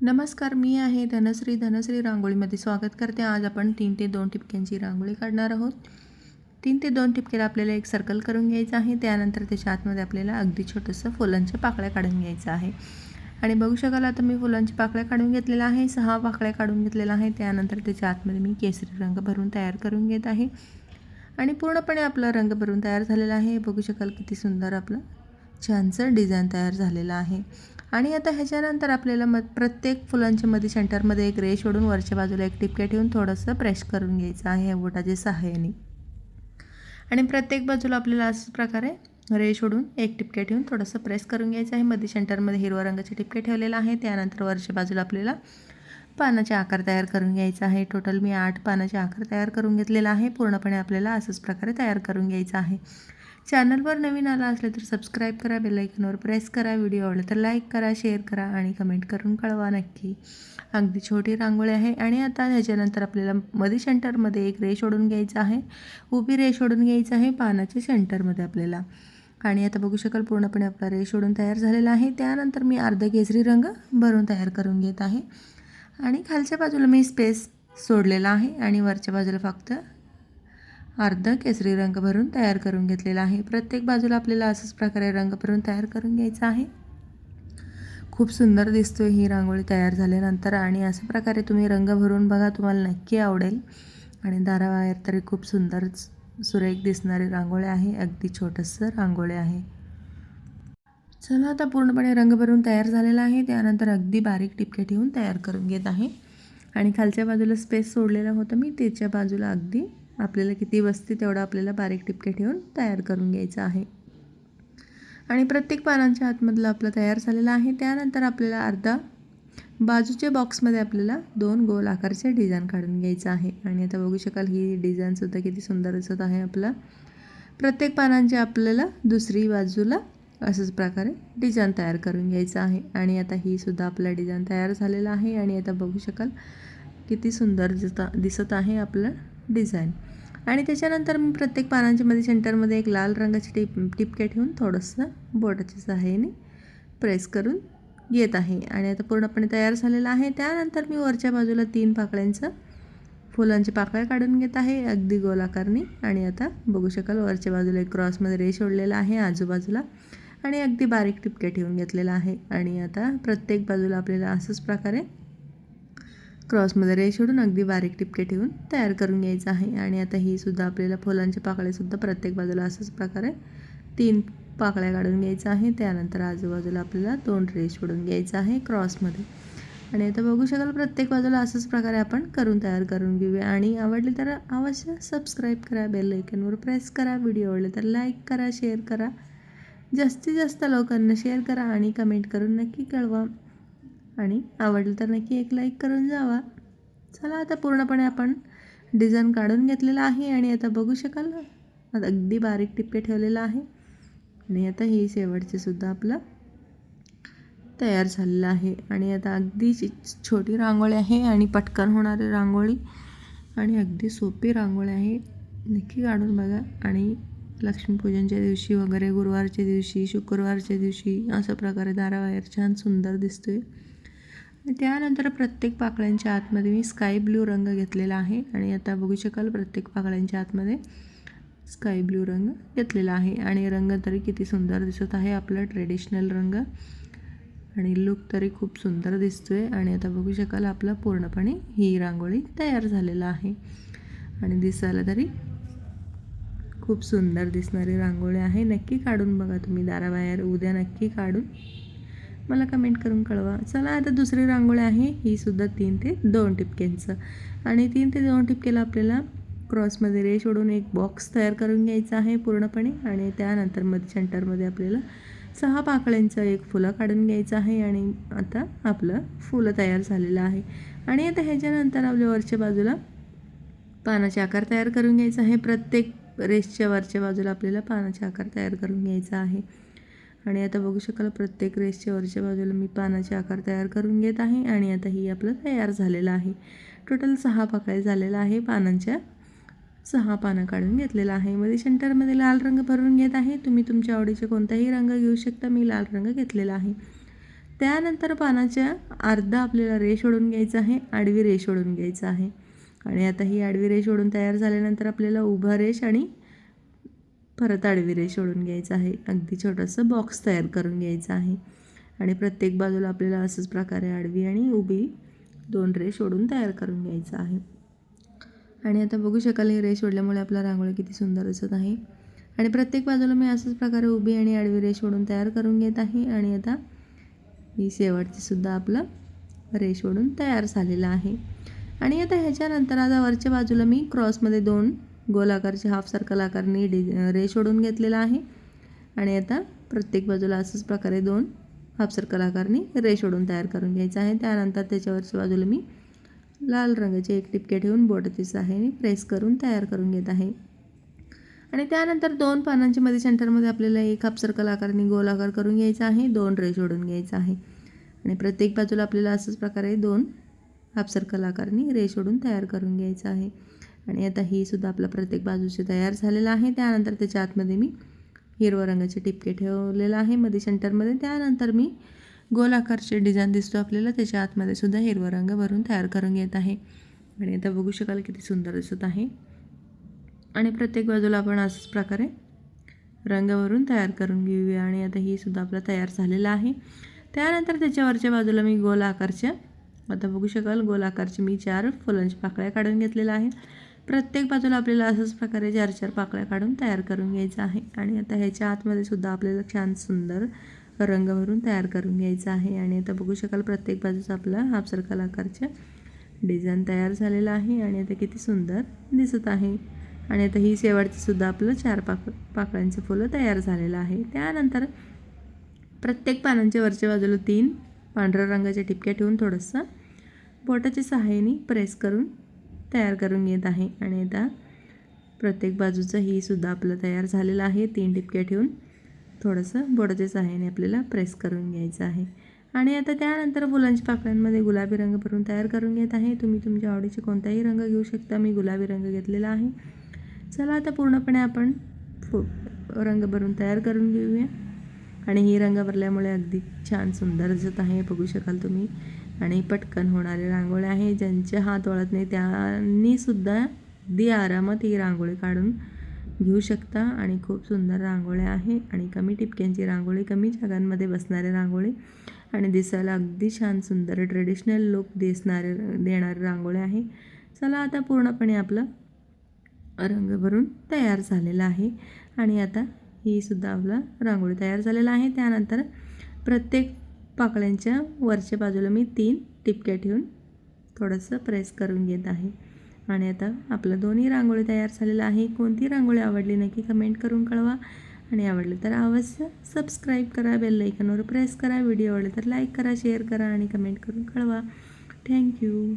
नमस्कार मी आहे धनश्री. धनश्री रांगोळीमध्ये स्वागत करते. आज आपण तीन ते दोन टिपक्यांची रांगोळी काढणार आहोत. तीन ते दोन ठिपक्याला आपल्याला एक सर्कल करून घ्यायचं आहे. त्यानंतर त्याच्या आतमध्ये आपल्याला अगदी छोटंसं फुलांच्या पाकळ्या काढून घ्यायचं आहे. आणि बघू शकाल आता मी फुलांची पाकळ्या काढून घेतलेल्या आहे. सहा पाकळ्या काढून घेतलेल्या आहे त्यानंतर त्याच्या आतमध्ये मी केसरी रंग भरून तयार करून घेत आहे. आणि पूर्णपणे आपला रंग भरून तयार झालेला आहे. बघू शकाल किती सुंदर आपलं छानसं डिझाईन तयार झालेलं आहे. आणि आता ह्याच्यानंतर आपल्याला मग प्रत्येक फुलांच्या मध्ये सेंटरमध्ये एक रेश ओढून वरच्या बाजूला एक टिपक्या ठेवून थोडंसं प्रेश करून घ्यायचं आहे या बोटाच्या सहाय्याने. आणि प्रत्येक बाजूला आपल्याला अशाच प्रकारे रेश ओढून एक टिपक्या ठेवून थोडंसं प्रेस करून घ्यायचं आहे. मध्ये सेंटरमध्ये हिरवा रंगाचे टिपके ठेवलेलं आहे त्यानंतर वरच्या बाजूला आपल्याला पानाचे आकार तयार करून घ्यायचा आहे. टोटल मी आठ पानाचे आकार तयार करून घेतलेला आहे. पूर्णपणे आपल्याला असंच प्रकारे तयार करून घ्यायचं आहे. चॅनलवर नवीन आला असले तर सबस्क्राईब करा बेलायकनवर प्रेस करा व्हिडिओ आवडला तर लाईक करा शेअर करा आणि कमेंट करून कळवा नक्की. अगदी छोटी रांगोळी आहे आणि आता ह्याच्यानंतर आपल्याला मध्ये सेंटरमध्ये एक रेश ओढून घ्यायचं आहे. उभी रेश ओढून घ्यायचं आहे पानाच्या सेंटरमध्ये आपल्याला. आणि आता बघू शकाल पूर्णपणे आपला रेश ओढून तयार झालेला आहे. त्यानंतर मी अर्धा केसरी रंग भरून तयार करून घेत आहे. आणि खालच्या बाजूला मी स्पेस सोडलेला आहे आणि वरच्या बाजूला फक्त अर्ध केसरी रंग भरून तयार करून घेतलेला आहे. प्रत्येक बाजूला आपल्याला असंच प्रकारे रंग भरून तयार करून घ्यायचा आहे. खूप सुंदर दिसतोय ही रांगोळी तयार झाल्यानंतर आणि अशा प्रकारे तुम्ही रंग भरून बघा तुम्हाला नक्की आवडेल. आणि दाराबाहेर तरी खूप सुंदर सुरेख दिसणारी रांगोळी आहे. अगदी छोटंसं रांगोळी आहे. चला आता पूर्णपणे रंग भरून तयार झालेला आहे. त्यानंतर अगदी बारीक टिपके ठेवून तयार करून घेत आहे. आणि खालच्या बाजूला स्पेस सोडलेला होता मी. त्याच्या बाजूला अगदी आपल्याला किती बसते तेवढं आपल्याला बारीक टिपके ठेवून तयार करून घ्यायचं आहे. आणि प्रत्येक पानांच्या आतमधलं आपलं तयार झालेलं आहे. त्यानंतर आपल्याला अर्धा बाजूच्या बॉक्समध्ये आपल्याला दोन गोल आकारचे डिझाईन काढून घ्यायचं आहे. आणि आता बघू शकाल ही डिझाईनसुद्धा किती सुंदर दिसत आहे आपला. प्रत्येक पानांच्या आपल्याला दुसरी बाजूला असंच प्रकारे डिझाईन तयार करून घ्यायचं आहे. आणि आता ही सुद्धा आपला डिझाईन तयार झालेला आहे. आणि आता बघू शकाल किती सुंदर दिसत दिसत आहे आपलं. डिझाईन. आणि त्याच्यानंतर मी प्रत्येक पानांच्या मध्ये सेंटरमध्ये एक लाल रंगाची टिप टिपके ठेवून थोडंसं बोटाच्या सहाय्याने प्रेस करून येत आहे. आणि आता पूर्णपणे तयार झालेलं आहे. त्यानंतर मी वरच्या बाजूला तीन पाकळ्यांचं फुलांचे पाकळ्या काढून घेत आहे अगदी गोलाकारणी. आणि आता बघू शकाल वरच्या बाजूला एक क्रॉसमध्ये रेश ओढलेला आहे आजूबाजूला. आणि अगदी बारीक टिपके ठेवून घेतलेला आहे. आणि आता प्रत्येक बाजूला आपल्याला असंच प्रकारे क्रॉसमध्ये रेश ओढून अगदी बारीक टिपके ठेवून तयार करून घ्यायचं आहे. आणि आता ही सुद्धा आपल्याला फुलांचे पाकळेसुद्धा प्रत्येक बाजूला असंच प्रकारे तीन पाकळ्या काढून घ्यायचं आहे. त्यानंतर आजूबाजूला आपल्याला दोन रेश ओढून घ्यायचं आहे क्रॉसमध्ये आणि आता बघू शकाल प्रत्येक बाजूला असंच प्रकारे आपण करून तयार करून घेऊया. आणि आवडली तर अवश्य सबस्क्राईब करा बेल आयकनवर प्रेस करा. व्हिडिओ आवडले तर लाईक करा शेअर करा. जास्तीत जास्त लोकांना शेअर करा आणि कमेंट करून नक्की कळवा. आणि आवडलं तर नक्की एक लाईक करून जावा. चला आता पूर्णपणे आपण डिझाईन काढून घेतलेला आहे आणि आता बघू शकाल आता अगदी बारीक टिप्पे ठेवलेला आहे. आणि आता ही शेवटचे सुद्धा आपलं तयार झालेलं आहे. आणि आता अगदी छोटी रांगोळी आहे आणि पटकन होणारी रांगोळी. आणि अगदी सोपी रांगोळी आहे. नक्की काढून बघा. आणि लक्ष्मीपूजनच्या दिवशी वगैरे गुरुवारच्या दिवशी शुक्रवारच्या दिवशी अशा प्रकारे दाराबाहेर छान सुंदर दिसतोय. त्यानंतर प्रत्येक पाकळ्यांच्या आतमध्ये मी स्काय ब्ल्यू रंग घेतलेला आहे आणि आता बघू शकाल प्रत्येक पाकळ्यांच्या आतमध्ये स्काय ब्ल्यू रंग घेतलेला आहे. आणि रंग तरी किती सुंदर दिसत आहे आपला ट्रेडिशनल रंग. आणि लुक तरी खूप सुंदर दिसतो आहे आणि आता बघू शकाल आपला पूर्णपणे ही रांगोळी तयार झालेला आहे. आणि दिसायला तरी खूप सुंदर दिसणारी रांगोळी आहे. नक्की काढून बघा तुम्ही दाराबाहेर. उद्या नक्की काढून मला कमेंट करून कळवा. चला आता दुसरी रांगोळी आहे. ही सुद्धा तीन ते दोन टिपक्यांचं. आणि तीन ते दोन टिपकेला आपल्याला क्रॉसमध्ये रेश ओढून एक बॉक्स तयार करून घ्यायचा आहे पूर्णपणे. आणि त्यानंतरमध्ये सेंटरमध्ये आपल्याला सहा पाकळ्यांचं एक फुलं काढून घ्यायचं आहे. आणि आता आपलं फुलं तयार झालेलं आहे. आणि आता ह्याच्यानंतर आपल्या वरच्या बाजूला पानाचे आकार तयार करून घ्यायचा आहे. प्रत्येक रेसच्या वरच्या बाजूला आपल्याला पानाचे आकार तयार करून घ्यायचा आहे. आणि आता बघू शकाल प्रत्येक रेसच्या वरच्या बाजूला मी पानाचे आकार तयार करून घेत आहे आणि आता ही आपलं तयार झालेलं आहे. टोटल सहा पाकळ्या झालेला आहे. पानांच्या सहा पानं काढून घेतलेलं आहे. मध्ये सेंटरमध्ये लाल रंग भरून घेत आहे. तुम्ही तुमच्या आवडीचे कोणताही रंग घेऊ शकता. मी लाल रंग घेतलेला आहे. त्यानंतर पानाच्या अर्धा आपल्याला रेष ओढून घ्यायचा आहे. आडवी रेश ओढून घ्यायचं आहे. आणि आता ही आडवी रेश ओढून तयार झाल्यानंतर आपल्याला उभा रेष आणि परत आडवी रेष ओढून घ्यायचं आहे. अगदी छोटंसं बॉक्स तयार करून घ्यायचं आहे. आणि प्रत्येक बाजूला आपल्याला असंच प्रकारे आडवी आणि उभी दोन रेष ओढून तयार करून घ्यायचं आहे. आणि आता बघू शकाल ही रेष ओढल्यामुळे आपला रांगोळी किती सुंदर दिसत आहे. आणि प्रत्येक बाजूला मी असंच प्रकारे उभी आणि आडवी रेष ओढून तयार करून घेत आहे. आणि आता ही शेवटची सुद्धा आपलं रेष ओढून तयार झालेलं आहे. आणि आता ह्याच्यानंतर आता वरच्या बाजूला मी क्रॉसमध्ये दोन गोलाकारचे हाफ सर्कल आकारने डि रेष ओढून घेतलेला आहे. आणि आता प्रत्येक बाजूला असंच प्रकारे दोन हाफ सर्कल आकारने रेष ओढून तयार करून घ्यायचं आहे. त्यानंतर त्याच्यावरच्या बाजूला मी लाल रंगाचे एक टिपके ठेवून बोटतीस आहे आणि प्रेस करून तयार करून घेत आहे. आणि त्यानंतर दोन पानांच्या मध्ये सेंटरमध्ये आपल्याला एक हाफ सर्कल आकारने गोल आकार करून घ्यायचा आहे. दोन रेष ओढून घ्यायचा आहे. आणि प्रत्येक बाजूला आपल्याला असंच प्रकारे दोन हाफ सर्कल आकारने रेष ओढून तयार करून घ्यायचं आहे. आणि आता ही सुद्धा आपला प्रत्येक बाजूचे तयार झालेला आहे. त्यानंतर त्याच्या आतमध्ये मी हिरव्या रंगाचे टिपके ठेवलेलं आहे. मध्ये सेंटरमध्ये त्यानंतर मी गोल आकारचे डिझाईन दिसतो आपल्याला. त्याच्या आतमध्ये सुद्धा हिरवा रंग भरून तयार करून घेत आहे. आणि आता बघू शकाल किती सुंदर दिसत आहे. आणि प्रत्येक बाजूला आपण असंच प्रकारे रंग भरून तयार करून घेऊया. आणि आता ही सुद्धा आपला तयार झालेला आहे. त्यानंतर त्याच्यावरच्या बाजूला मी गोल आकारच्या आता बघू शकाल गोल आकारचे मी चार फुलांच्या पाकळ्या काढून घेतलेल्या आहे प्रत्येक बाजूला आपल्याला असंच प्रकारे चार चार पाकळ्या काढून तयार करून घ्यायचं आहे. आणि आता ह्याच्या आतमध्ये सुद्धा आपल्याला छान सुंदर रंग भरून तयार करून घ्यायचं आहे. आणि आता बघू शकाल प्रत्येक बाजूचा आपला हाफ सर्कल डिझाईन तयार झालेला आहे. आणि आता किती सुंदर दिसत आहे. आणि आता ही शेवटचीसुद्धा आपलं चार पाक पाकळ्यांचं फुलं तयार झालेलं आहे. त्यानंतर प्रत्येक पानांच्या वरच्या बाजूला तीन पांढऱ्या रंगाच्या ठिपक्या ठेवून थोडंसं बोटाच्या सहाय्याने प्रेस करून तयार करून घेत आहे. आणि आता प्रत्येक बाजूचं ही सुद्धा आपलं तयार झालेलं आहे. तीन टिपक्या ठेवून थोडंसं बोटाच्या सहाय्याने आपल्याला प्रेस करून घ्यायचं आहे. आणि आता त्यानंतर फुलांच्या पाकळ्यांमध्ये गुलाबी रंग भरून तयार करून घेत आहे. तुम्ही तुमच्या आवडीचे कोणताही रंग घेऊ शकता. मी गुलाबी रंग घेतलेला आहे. चला आता पूर्णपणे आपण फु रंग भरून तयार करून घेऊया. आणि ही रंग भरल्यामुळे अगदी छान सुंदर दिसत आहे. बघू शकाल तुम्ही. आणि पटकन होणारे रांगोळी आहे. ज्यांचे हात वळत नाही त्यांनी सुद्धा अगदी आरामात ही रांगोळी काढून घेऊ शकता. आणि खूप सुंदर रांगोळ्या आहे आणि कमी टिपक्यांची रांगोळी कमी जागांमध्ये बसणारे रांगोळी. आणि दिसायला अगदी छान सुंदर ट्रेडिशनल लुक दिसणारे देणारे रांगोळी आहे. चला आता पूर्णपणे आपलं रंग भरून तयार झालेला आहे. आणि आता ही सुद्धा आपला रांगोळी तयार झालेला आहे. त्यानंतर प्रत्येक पाकळ्यांच्या वरच्या बाजूला मी तीन टिपक्या ठेवून थोडंसं प्रेस करून घेत आहे. आणि आता आपलं दोन्ही रांगोळी तयार झालेलं आहे. कोणती रांगोळी आवडली नक्की कमेंट करून कळवा. आणि आवडलं तर अवश्य सबस्क्राईब करा बेल लायकनवर प्रेस करा. व्हिडिओ आवडले तर लाईक करा शेअर करा आणि कमेंट करून कळवा. थँक्यू